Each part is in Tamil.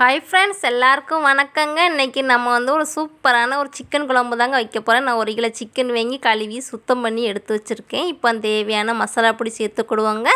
ஹாய் ஃப்ரெண்ட்ஸ் எல்லாருக்கும் வணக்கங்க. இன்றைக்கி நம்ம வந்து ஒரு சூப்பரான ஒரு சிக்கன் குழம்பு தாங்க வைக்க போகிறேன் நான் ஒரு கிலோ சிக்கன் வாங்கி கழுவி சுத்தம் பண்ணி எடுத்து வச்சுருக்கேன். இப்போ தேவையான மசாலா பொடி சேர்த்துக்கிடுவோங்க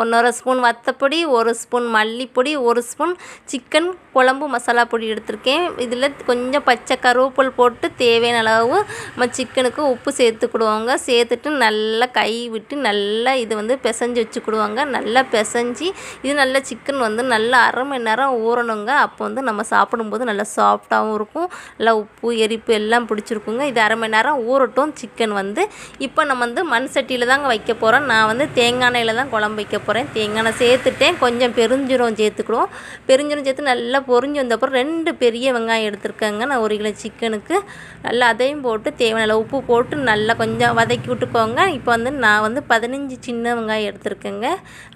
ஒன்றரை ஸ்பூன் வத்தப்பொடி ஒரு ஸ்பூன் மல்லிப்பொடி ஒரு ஸ்பூன் சிக்கன் குழம்பு மசாலா பொடி எடுத்திருக்கேன். இதில் கொஞ்சம் பச்சை கருவேப்பில் போட்டு தேவையான அளவு நம்ம சிக்கனுக்கு உப்பு சேர்த்துக்கிடுவோங்க சேர்த்துட்டு நல்லா கை விட்டு நல்லா இது வந்து பிசைஞ்சு வச்சுக்கிடுவாங்க. நல்லா பிசைஞ்சு இது நல்லா சிக்கன் வந்து நல்லா அரை மணி நேரம் ஊறணுங்க. அப்போ வந்து நம்ம சாப்பிடும்போது நல்லா சாஃப்டாகவும் இருக்கும். நல்லா உப்பு எரிப்பு எல்லாம் பிடிச்சிருக்குங்க. இது அரை மணி நேரம் ஊறட்டும் சிக்கன் வந்து. இப்போ நம்ம வந்து மண் சட்டியில் தாங்க வைக்க போகிறோம் நான் வந்து தேங்காய் எண்ணெயில் தான் குழம்பு வைக்க போகிறேன் தேங்காய் எண்ணெய் சேர்த்துட்டேன். கொஞ்சம் பெருஞ்சீரம் சேர்த்துக்கிடுவோம். பெருஞ்சீரம் சேர்த்து நல்லா பொறிஞ்சு வந்தப்பறம் ரெண்டு பெரிய வெங்காயம் எடுத்துருக்கேங்க. நான் ஒரு கிலோ சிக்கனுக்கு. நல்லா அதையும் போட்டு தேவையான உப்பு போட்டு நல்லா கொஞ்சம் வதக்கி விட்டுக்கோங்க. இப்போ வந்து நான் வந்து பதினஞ்சு சின்ன வெங்காயம் எடுத்துருக்கேங்க.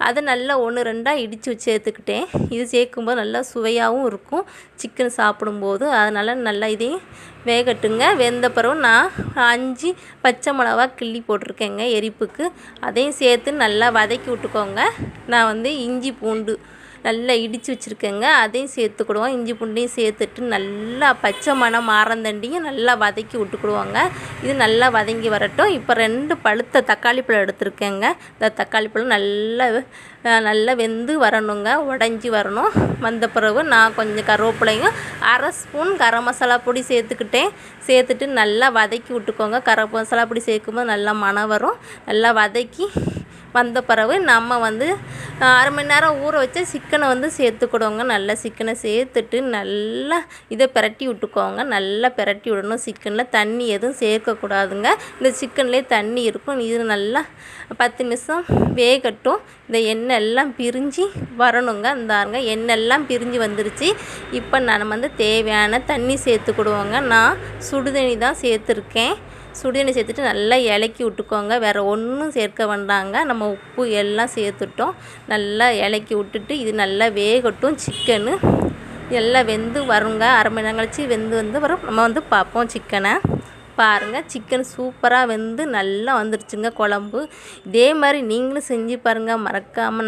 அதை நல்லா ஒன்று ரெண்டாக இடித்து வச்சு சேர்த்துக்கிட்டேன். இது சேர்க்கும்போது நல்லா சுவையாகவும் இருக்கும். சிக்கன் சாப்பிடும்போது. அதனால் நல்லா இதையும் வேகட்டுங்க. வெந்த பிறகு நான் அஞ்சு பச்சை மிளகா கிள்ளி போட்டிருக்கேங்க எரிப்புக்கு. அதையும் சேர்த்து நல்லா வதக்கி விட்டுக்கோங்க. நான் வந்து இஞ்சி பூண்டு நல்லா இடித்து வச்சுருக்கேங்க. அதையும் சேர்த்துக்கிடுவோம். இஞ்சி பூண்டையும் சேர்த்துட்டு நல்லா பச்சை மணம் மாறந்தண்டியும் நல்லா வதக்கி விட்டுக்கிடுவோங்க. இது நல்லா வதங்கி வரட்டும். இப்போ ரெண்டு பழுத்த தக்காளி பழம் எடுத்துருக்கேங்க. இந்த தக்காளி பழம் நல்லா நல்லா வெந்து வரணுங்க. உடஞ்சி வரணும். வந்த பிறகு நான் கொஞ்சம் கருவேப்பிலையும் அரை ஸ்பூன் கரம் மசாலா பொடி சேர்த்துக்கிட்டேன். சேர்த்துட்டு நல்லா வதக்கி விட்டுக்கோங்க. கரம் மசாலா பொடி சேர்க்கும்போது நல்லா மனம் வரும். நல்லா வதக்கி வந்த பிறகு நம்ம வந்து அரை மணி நேரம் ஊற வச்ச சிக்கனை வந்து சேர்த்துக்கிடுவோங்க. நல்லா சிக்கனை சேர்த்துட்டு நல்லா இதை பிரட்டி விட்டுக்கோங்க. நல்லா பிரட்டி விடணும். சிக்கனில் தண்ணி எதுவும் சேர்க்கக்கூடாதுங்க. இந்த சிக்கன்லேயே தண்ணி இருக்கும். இது நல்லா பத்து நிமிஷம் வேகட்டும். இந்த எண்ணெய் எல்லாம் பிரிஞ்சு வரணுங்க. இந்தாருங்க எண்ணெய் எல்லாம் பிரிஞ்சு வந்துருச்சு. இப்போ நான் வந்து தேவையான தண்ணி சேர்த்துக்கிடுவோங்க. நான் சுடுதண்ணி தான் சேர்த்துருக்கேன். சுடுதண்ணி சேர்த்துட்டு நல்லா இலக்கி விட்டுக்கோங்க. வேறு ஒன்றும் சேர்க்க வேண்டாங்க. நம்ம உப்பு எல்லாம் சேர்த்துட்டோம். நல்லா இலக்கி விட்டுட்டு இது நல்லா வேகட்டும். சிக்கனு எல்லாம் வெந்து வருங்க. அரை மணி நேரம் கழிச்சு வெந்து வந்து வரும். நம்ம வந்து பார்ப்போம் சிக்கனை பாருங்கள் சிக்கன் சூப்பராக வெந்து நல்லா வந்துருச்சுங்க குழம்பு. இதே மாதிரி நீங்களும் செஞ்சு பாருங்கள் மறக்காமல்